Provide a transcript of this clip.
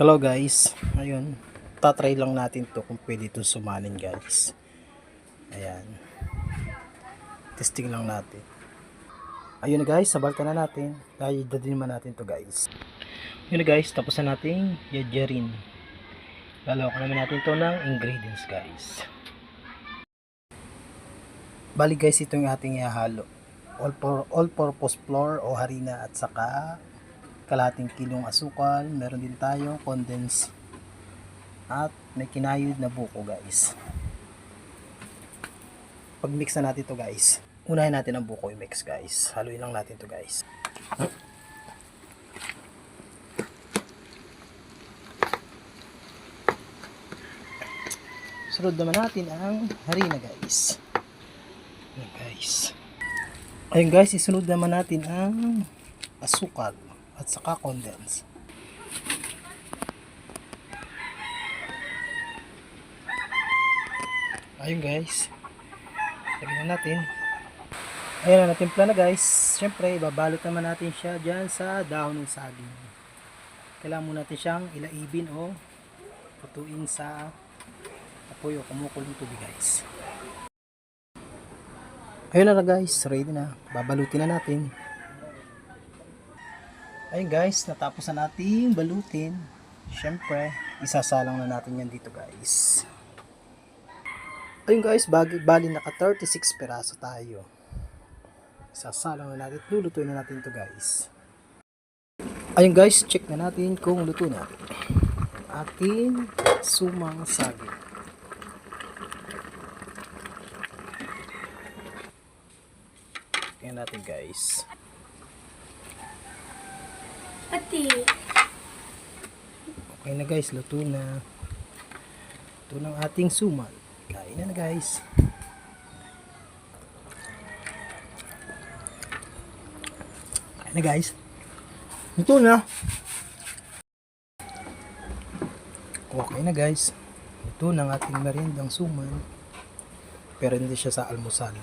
Hello guys. Ayun. Tatry lang natin to kung pwede ito sumanin guys. Ayan. Testing lang natin. Ayun guys, sabalta na natin. Dahil dadin naman natin to guys. Yun guys, tapos na natin yajarin. Lalawakan naman natin to ng ingredients guys. Bali guys, ito yung ating ihahalo. All, for, all purpose flour o harina at saka kalahating kilong asukal. Meron din tayong condensed at may kinayod na buko guys. Pag mix na natin to guys. Unahin natin ang buko i-mix guys. Haluin lang natin to guys. Sunod naman natin ang harina guys. Ayan guys. Ayun guys, isunod naman natin ang asukal at saka condense. Ayun guys. Lagyan na natin. Ayun na, natimpla na guys. Siyempre, ibabalot naman natin siya dyan sa dahon ng saging. Kailangan muna natin siyang ilaibin o putuin sa apoy o kumukulong tubig guys. Ayun na na guys, ready na. Babalutin na natin. Ayun guys, natapos na nating balutin. Siyempre, isasalang na natin yan dito guys. Ayun guys, bali, bali naka 36 peraso tayo. Isasalang na natin. Lulutuin na natin to guys. Ayun guys, check na natin kung luto na. Ating sumang saging. Tingnan natin guys. Pati. Okay na guys, luto na. Luto ng ating suman. Kain na na guys. Kain na guys. Luto na. Okay na guys. Luto ng ating meriendang suman. Pero hindi siya sa almusal.